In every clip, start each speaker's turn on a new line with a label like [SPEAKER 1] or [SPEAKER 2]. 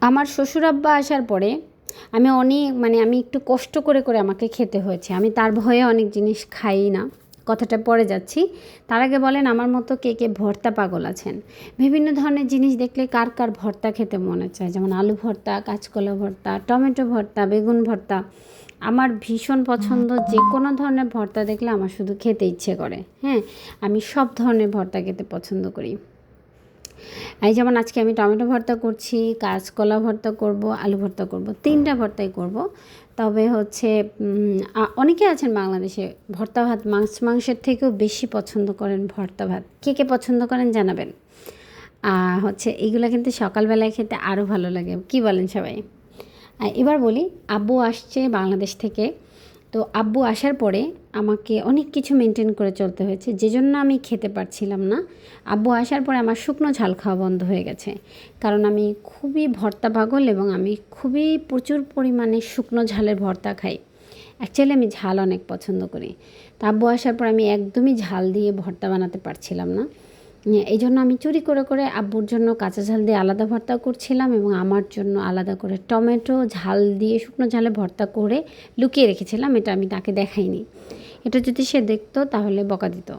[SPEAKER 1] আমার শ্বশুরাব্বা আসার পরে আমি অনেক মানে আমি একটু কষ্ট করে করে আমাকে খেতে হয়েছে। আমি তার ভয়ে অনেক জিনিস খাই না। কথাটা পরে যাচ্ছি। তার আগে বলেন, আমার মতো কে কে ভর্তা পাগল আছেন? বিভিন্ন ধরনের জিনিস দেখলে কার কার ভর্তা খেতে মনে চায়? যেমন আলু ভর্তা, কাঁচকলা ভর্তা, টমেটো ভর্তা, বেগুন ভর্তা। আমার ভীষণ পছন্দ যে কোনো ধরনের ভর্তা দেখলে আমার শুধু খেতে ইচ্ছে করে। হ্যাঁ আমি সব ধরনের ভর্তা খেতে পছন্দ করি। এই যেমন আজকে আমি টমেটো ভর্তা করছি, কাঁচকলা ভর্তা করব, আলু ভর্তা করব, তিনটা ভর্তাই করব। তবে হচ্ছে অনেকে আছেন বাংলাদেশে ভর্তা ভাত মাছ মাংসের থেকেও বেশি পছন্দ করেন ভর্তা ভাত। কে কে পছন্দ করেন জানাবেন। হচ্ছে এগুলো কিন্তু সকালবেলায় খেতে আরও ভালো লাগে। কি বলেন সবাই? এবার বলি, আব্বু আসছে বাংলাদেশ থেকে। তো আব্বু আসার পরে আমাকে অনেক কিছু মেনটেন করে চলতে হয়েছে যে জন্য আমি খেতে পারছিলাম না। আব্বু আসার পরে আমার শুকনো ঝাল খাওয়া বন্ধ হয়ে গেছে। কারণ আমি খুবই ভর্তা পাগল এবং আমি খুবই প্রচুর পরিমাণে শুকনো ঝালের ভর্তা খাই। অ্যাকচুয়ালি আমি ঝাল অনেক পছন্দ করি। তা আব্বু আসার পর আমি একদমই ঝাল দিয়ে ভর্তা বানাতে পারছিলাম না। এই জন্য আমি চুরি করে করে আব্বুর জন্য কাঁচা ঝাল দিয়ে আলাদা ভর্তা করছিলাম এবং আমার জন্য আলাদা করে টমেটো ঝাল দিয়ে শুকনো ঝালে ভর্তা করে লুকিয়ে রেখেছিলাম। এটা আমি তাকে দেখাইনি। এটা যদি সে দেখতো তাহলে বকা দিত।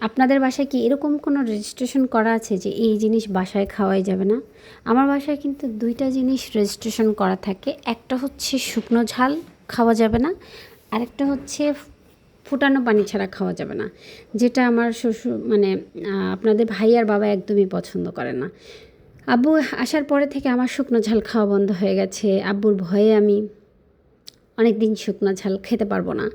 [SPEAKER 1] আপনাদের বাসায় কি এরকম কোনো রেজিস্ট্রেশন করা আছে যে এই জিনিস বাসায় খাওয়াই যাবে না? আমার বাসায় কিন্তু দুইটা জিনিস রেজিস্ট্রেশন করা থাকে। একটা হচ্ছে শুকনো ঝাল, খাওয়া যাবে না। আরেকটা হচ্ছে ফুটানো পানি ছাড়া খাওয়া যাবে না। যেটা আমার শ্বশুর মানে আপনাদের ভাই আর বাবা একদমই পছন্দ করে না। আব্বু আসার পরে থেকে আমার শুকনো ঝাল খাওয়া বন্ধ হয়ে গেছে। আব্বুর ভয়ে আমি অনেক দিন শুকনো ঝাল খেতে পারব না।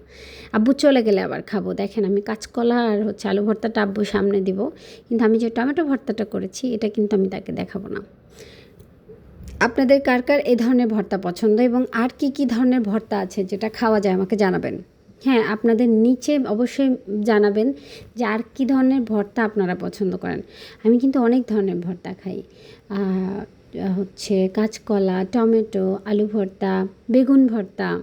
[SPEAKER 1] আব্বু চলে গেলে আবার খাব। দেখেন, আমি কাঁচকলা আর হচ্ছে আলু ভর্তাটা আব্বু সামনে দিব। কিন্তু আমি যে টমেটো ভর্তাটা করেছি, এটা কিন্তু আমি তাকে দেখাবো না। আপনাদের কার কার এই ধরনের ভর্তা পছন্দ এবং আর কি কি ধরনের ভর্তা আছে যেটা খাওয়া যায় আমাকে জানাবেন। হ্যাঁ আপনাদের নিচে অবশ্যই জানাবেন যে আর কী ধরনের ভর্তা আপনারা পছন্দ করেন। আমি কিন্তু অনেক ধরনের ভর্তা খাই। হচ্ছে কাঁচকলা, টমেটো, আলু ভর্তা, বেগুন ভর্তা,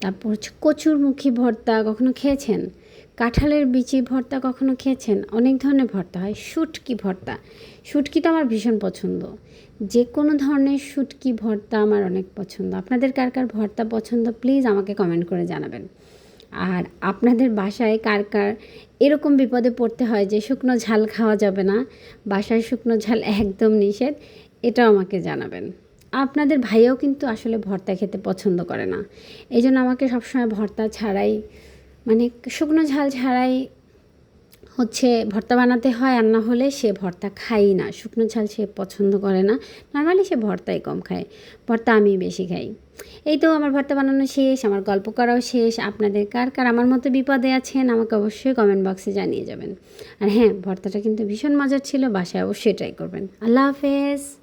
[SPEAKER 1] তারপর হচ্ছে কচুরমুখী ভর্তা কখনো খেয়েছেন? কাঁঠালের বিচি ভর্তা কখনো খেয়েছেন? অনেক ধরনের ভর্তা হয়। শুটকি ভর্তা। শুটকি তো আমার ভীষণ পছন্দ। যে কোনো ধরনের শুটকি ভর্তা আমার অনেক পছন্দ। আপনাদের কার কার ভর্তা পছন্দ, প্লিজ আমাকে কমেন্ট করে জানাবেন। আর আপনাদের বাসায় কার কার এরকম বিপদে পড়তে হয় যে শুকনো ঝাল খাওয়া যাবে না, বাসায় শুকনো ঝাল একদম নিষেধ, এটাও আমাকে জানাবেন। আপনাদের ভাইও কিন্তু আসলে ভর্তা খেতে পছন্দ করে না। এই জন্য আমাকে সবসময় ভর্তা ছাড়াই মানে শুকনো ঝাল ছাড়াই হচ্ছে ভর্তা বানাতে হয় আর না হলে সে ভর্তা খাই না। শুকনো ঝাল সে পছন্দ করে না। নর্মালি সে ভর্তাই কম খায়। ভর্তা আমি বেশি খাই। এই তো আমার ভর্তা বানানো শেষ, আমার গল্প করাও শেষ। আপনাদের কার কার আমার মতো বিপদে আছেন আমাকে অবশ্যই কমেন্ট বক্সে জানিয়ে যাবেন। আর হ্যাঁ ভর্তাটা কিন্তু ভীষণ মজার ছিল, বাসায় অবশ্যই ট্রাই করবেন। আল্লাহ হাফেজ।